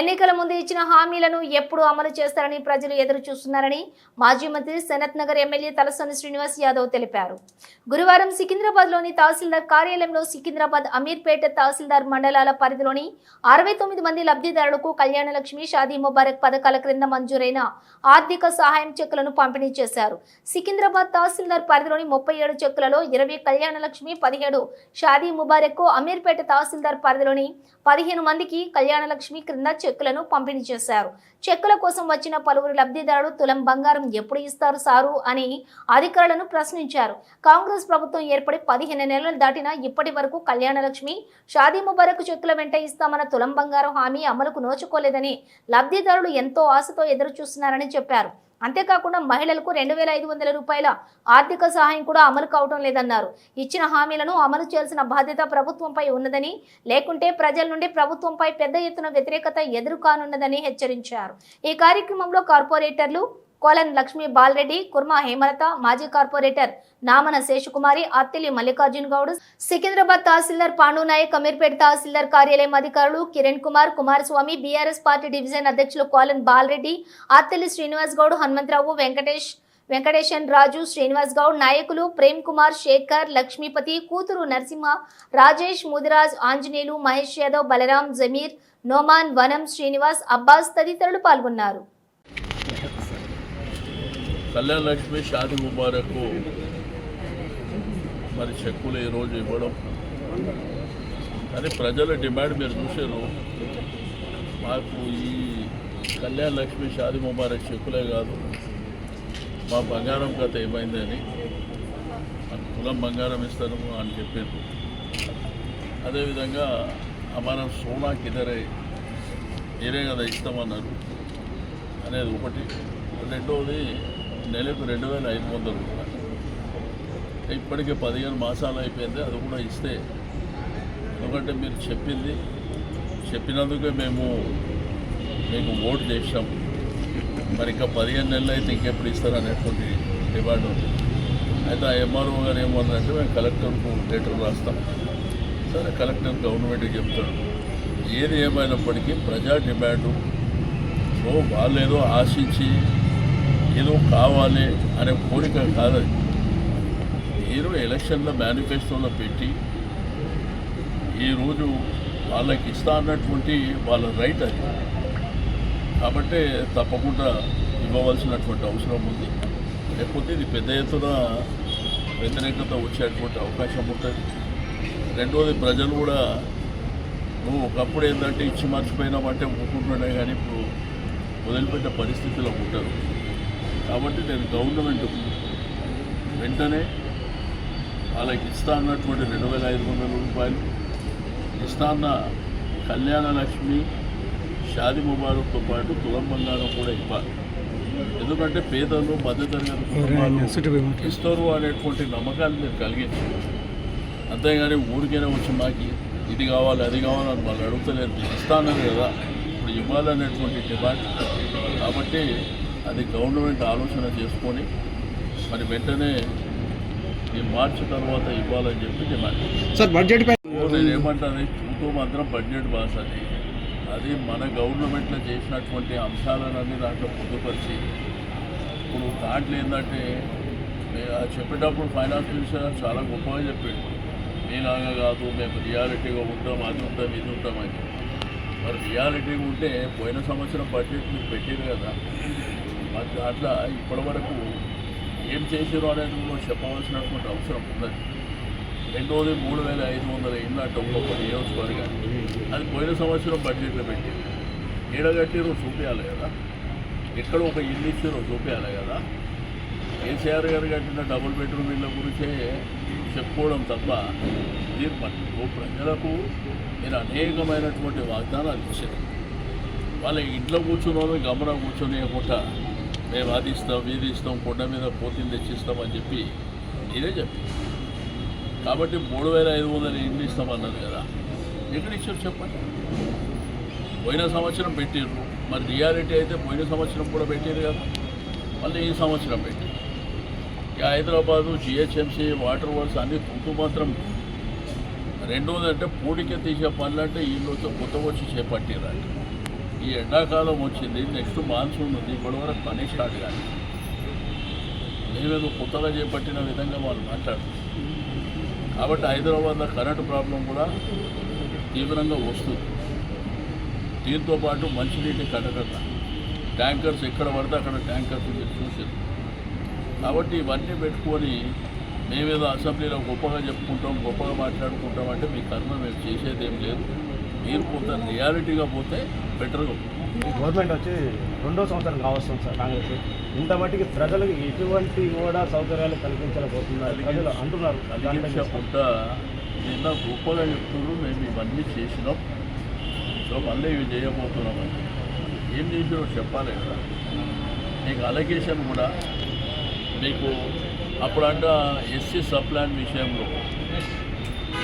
ఎన్నికల ముందు ఇచ్చిన హామీలను ఎప్పుడు అమలు చేస్తారని ప్రజలు ఎదురు చూస్తున్నారని మాజీ మంత్రి సనత్ నగర్ ఎమ్మెల్యే తలసాని శ్రీనివాస్ యాదవ్ తెలిపారు. గురువారం సికింద్రాబాద్లోని తహసీల్దార్ కార్యాలయంలో సికింద్రాబాద్ అమీర్పేట తహసీల్దార్ మండలాల పరిధిలోని అరవై తొమ్మిది మంది లబ్ధిదారులకు కళ్యాణ లక్ష్మి షాదీ ముబారక్ పథకాల క్రింద మంజూరైన ఆర్థిక సహాయం చెక్కులను పంపిణీ చేశారు. సికింద్రాబాద్ తహసీల్దార్ పరిధిలోని ముప్పై ఏడు చెక్కులలో ఇరవై కళ్యాణ లక్ష్మి పదిహేడు షాదీ ముబారక్ అమీర్పేట తహసీల్దార్ పరిధిలోని పదిహేను మందికి కళ్యాణ లక్ష్మి క్రింద చెక్కులను పంపిణీ చేశారు. చెక్కుల కోసం వచ్చిన పలువురు లబ్ధిదారులు తులం బంగారం ఎప్పుడు ఇస్తారు సారు అని అధికారులను ప్రశ్నించారు. కాంగ్రెస్ ప్రభుత్వం ఏర్పడి పదిహేను నెలలు దాటినా ఇప్పటి వరకు కళ్యాణలక్ష్మి షాదీ ముబారక్ చెక్కుల వెంట ఇస్తామన్న తులం బంగారం హామీ అమలుకు నోచుకోలేదని లబ్ధిదారులు ఎంతో ఆశతో ఎదురు చూస్తున్నారని చెప్పారు. అంతేకాకుండా మహిళలకు రెండు వేల ఐదు వందల రూపాయల ఆర్థిక సహాయం కూడా అమలు కావటం లేదన్నారు. ఇచ్చిన హామీలను అమలు చేయాల్సిన బాధ్యత ప్రభుత్వంపై ఉన్నదని లేకుంటే ప్రజల నుండి ప్రభుత్వంపై పెద్ద ఎత్తున వ్యతిరేకత ఎదురు కానున్నదని హెచ్చరించారు. ఈ కార్యక్రమంలో కార్పొరేటర్లు కోలన్ లక్ష్మీ బాలరెడ్డి కుర్మా హేమలత మాజీ కార్పొరేటర్ నామన శేషకుమారి అత్తిలి మల్లికార్జున్ గౌడ్ సికింద్రాబాద్ తహసీల్దార్ పాండు నాయక్ అమీర్పేట తహసీల్దార్ కార్యాలయం అధికారులు Kiran Kumar Kumaraswamy BRS party division అధ్యక్షులు కోలన్ బాలరెడ్డి అత్తిలి శ్రీనివాస్ గౌడ్ హనుమంతరావు వెంకటేష్ వెంకటేశన్ రాజు శ్రీనివాస్ గౌడ్ నాయకులు ప్రేమ్ కుమార్ శేఖర్ లక్ష్మీపతి కూతురు నరసింహ రాజేష్ ముదిరాజ్ ఆంజనేయులు మహేష్ యాదవ్ బలరాం జమీర్ నోమాన్ వనం శ్రీనివాస్ అబ్బాస్ తదితరులు పాల్గొన్నారు. కళ్యాణ లక్ష్మి షాది ముబారక్ మరి చెక్కులు ఈరోజు ఇవ్వడం. కానీ ప్రజల డిమాండ్ మీరు చూసారు మాకు ఈ కళ్యాణ లక్ష్మి షాది ముబారక్ చెక్కులే కాదు. మా బంగారం కథ ఏమైందని. మాకు కులం బంగారం ఇస్తాను అని చెప్పారు. అదేవిధంగా మనం సోనా కిదరే మీరే కదా ఇస్తామన్నారు. అనేది ఒకటి. రెండవది నెలకు రెండు వేల ఐదు వందలు రూపాయలు. ఇప్పటికే పదిహేను మాసాలు అయిపోయింది అది కూడా ఇస్తే. ఎందుకంటే మీరు చెప్పింది చెప్పినందుకే మేము మీకు ఓటు చేసాం మరి ఇంకా పదిహేను నెలలు అయితే ఇంకెప్పుడు ఇస్తారు అనేటువంటి డిమాండ్ ఉంది. అయితే ఆ ఎంఆర్ఓ గారు ఏమన్నారంటే మేము కలెక్టర్కు లెటర్ రాస్తాం. సరే కలెక్టర్ గవర్నమెంట్కి చెప్తాడు. ఏది ఏమైనప్పటికీ ప్రజా డిమాండు. సో వాళ్ళు ఏదో ఆశించి ఏదో కావాలి అనే కోరిక కాదు. మీరు ఎలక్షన్లో మేనిఫెస్టోలో పెట్టి ఈరోజు వాళ్ళకి ఇస్తా అన్నటువంటి వాళ్ళ రైట్ అది. కాబట్టి తప్పకుండా ఇవ్వవలసినటువంటి అవసరం ఉంది. లేకపోతే ఇది పెద్ద ఎత్తున వ్యతిరేకత వచ్చేటువంటి అవకాశం ఉంటుంది. రెండోది ప్రజలు కూడా నువ్వు ఒకప్పుడు ఏంటంటే ఇచ్చి మర్చిపోయినామంటే ఒప్పుకుంటున్నాయి కానీ ఇప్పుడు వదిలిపెట్టే పరిస్థితిలో ఉంటారు. కాబట్టి నేను గవర్నమెంట్ వెంటనే వాళ్ళకి ఇస్తా అన్నటువంటి రెండు వేల ఐదు వందల రూపాయలు ఇస్తా అన్న కళ్యాణ లక్ష్మి షాది ముబారక్తో పాటు తులం బంగారం కూడా ఇవ్వాలి. ఎందుకంటే పేదలు మధ్యతరగతి కుటుంబాలు ఇస్తారు అనేటువంటి నమ్మకాన్ని మీరు కలిగించారు అంతేగాని ఊరికైనా వచ్చి మాకు ఇది కావాలి అది కావాలని వాళ్ళు అడుగుతలేరు. ఇస్తానని కదా ఇప్పుడు ఇవ్వాలనేటువంటి డిమాండ్. కాబట్టి అది గవర్నమెంట్ ఆలోచన చేసుకొని మరి వెంటనే ఈ మార్చి తర్వాత ఇవ్వాలని చెప్పి డిమాండ్. సార్ బడ్జెట్ నేను ఏమంటాను చూతూ మాత్రం బడ్జెట్ బాస్ అది. అది మన గవర్నమెంట్లో చేసినటువంటి అంశాలన్నీ దాంట్లో పొందుపరిచి ఇప్పుడు దాంట్లో ఏంటంటే చెప్పేటప్పుడు ఫైనాన్స్ మినిస్టర్ చాలా గొప్పగా చెప్పాడు. మీలాగా కాదు మేము రియాలిటీగా ఉంటాం అది ఉంటాం ఇది ఉంటాం అని. మరి రియాలిటీగా ఉంటే పోయిన సంవత్సరం బడ్జెట్ మీరు పెట్టారు కదా. మరి దాంట్లో ఇప్పటి వరకు ఏం చేసారో అనేది కూడా చెప్పవలసినటువంటి అవసరం ఉన్నది. రెండోది మూడు వేల ఐదు వందల ఇళ్ళు ఒక్కొక్క నియోజకవర్గానికి. అది పోయిన సంవత్సరం బడ్జెట్లో పెట్టింది ఏడగట్టిరో చూపించాలి కదా. ఎక్కడ ఒక ఇల్లు ఇచ్చారో చూపించాలి కదా. కేసీఆర్ గారు కట్టిన డబుల్ బెడ్రూమ్ ఇళ్ళ గురించే చెప్పుకోవడం తప్ప మీరు మటుకు ప్రజలకు నేను అనేకమైనటువంటి వాగ్దానాలు ఇచ్చాను వాళ్ళ ఇంట్లో కూర్చున్న గమనం కూర్చొనియకుండా మేము అది ఇస్తాం ఇది ఇస్తాం కొండ మీద పోటీలు తెచ్చిస్తాం అని చెప్పి నేనే చెప్పి కాబట్టి మూడు వేల ఐదు వందలు ఇండ్లు ఇస్తామన్నది కదా. ఎక్కడ ఇచ్చారు చెప్పండి. పోయిన సంవత్సరం పెట్టిర్రు. మరి రియాలిటీ అయితే పోయిన సంవత్సరం కూడా పెట్టారు కదా. మళ్ళీ ఈ సంవత్సరం పెట్టారు ఇక హైదరాబాదు జిహెచ్ఎంసీ వాటర్ వర్క్స్ అన్ని తుంటు మాత్రం రెండోది అంటే పూడికే తీసే పనులు అంటే వీళ్ళు కొత్త వచ్చి చేపట్టిరంట ఈ ఎండాకాలం వచ్చింది నెక్స్ట్ మాన్సూన్ ఉంది ఇప్పటి వరకు పని స్టార్ట్ కానీ మేమేదో కొత్తగా చేపట్టిన విధంగా వాళ్ళు మాట్లాడుతున్నారు. కాబట్టి హైదరాబాద్లో కరెంటు ప్రాబ్లం కూడా తీవ్రంగా వస్తుంది. దీంతో పాటు మంచినీటి కటకట. ట్యాంకర్స్ ఎక్కడ పడితే అక్కడ ట్యాంకర్స్ మీరు చూసారు కాబట్టి ఇవన్నీ పెట్టుకొని మేమేదో అసెంబ్లీలో గొప్పగా చెప్పుకుంటాం గొప్పగా మాట్లాడుకుంటాం అంటే మీ కర్మ మేము చేసేది ఏం లేదు. మీరు కొంత రియాలిటీగా పోతే బెటర్గా గవర్నమెంట్ వచ్చి రెండో సంవత్సరం కావస్తుంది సార్ కాంగ్రెస్ ఇంత మట్టికి ప్రజలకు ఎటువంటి కూడా సౌకర్యాలు కల్పించలేకపోతున్నారు. ప్రజలు అంటున్నారు. నిన్న గొప్పగా చెప్తున్నారు మేము ఇవన్నీ చేసినాం. సో మళ్ళీ ఇవి చేయబోతున్నామని ఏం చేసినారో చెప్పాలి కదా. మీకు అలొకేషన్ కూడా మీకు అప్పుడంట ఎస్సీ సప్లాన్ విషయంలో.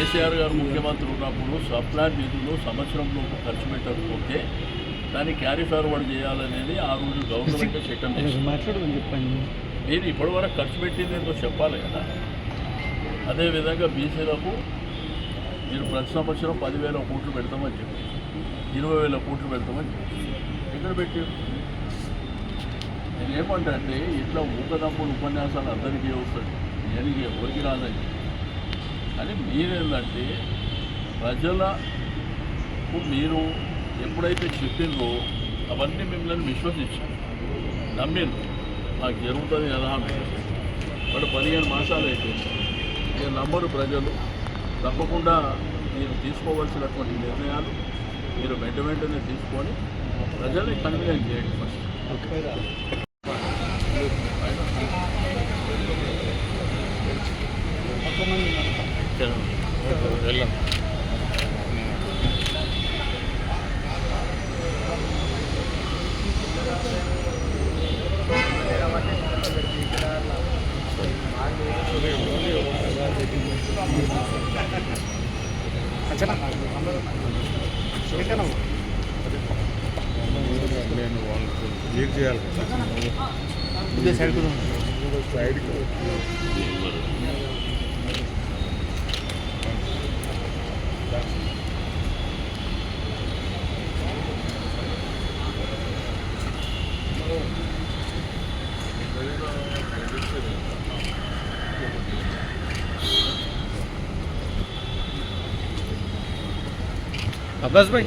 కేసీఆర్ గారు ముఖ్యమంత్రి ఉన్నప్పుడు సప్లాన్ నిధులు సంవత్సరంలోపు ఖర్చు పెట్టకపోతే దాన్ని క్యారీ ఫార్వర్డ్ చేయాలనేది ఆ రోజు గవర్నమెంట్ చట్టం మాట్లాడమని చెప్పండి. మీరు ఇప్పటివరకు ఖర్చు పెట్టింది ఏంటో చెప్పాలి కదా. అదేవిధంగా బీసీలకు మీరు ప్రతి సంవత్సరం పదివేల కోట్లు పెడతామని చెప్పి ఇరవై వేల కోట్లు పెడతామని చెప్పి. ఎక్కడ పెట్టి నేను ఏమంటా ఇట్లా ఊకదప్పుడు ఉపన్యాసాలు అందరికీ వస్తుంది నేను ఎవరికి రాదని. అని మీరేందంటే ప్రజలకు మీరు ఎప్పుడైతే చెప్పిందో అవన్నీ మిమ్మల్ని విశ్వసించారు నమ్మిరు నాకు జరుగుతుంది కదా బట్ పదిహేను మాసాలు అయిపోయింది. నేను నమ్మరు ప్రజలు. తప్పకుండా మీరు తీసుకోవాల్సినటువంటి నిర్ణయాలు మీరు వెంట వెంటనే తీసుకొని ప్రజల్ని కన్వీనెన్స్ చేయండి ఫస్ట్. ఓకే నేను వాళ్ళకి లీక్ చేయాలి? ఇదే సైడ్ కూడా సైడ్కి అబ్బాస్ భాయ్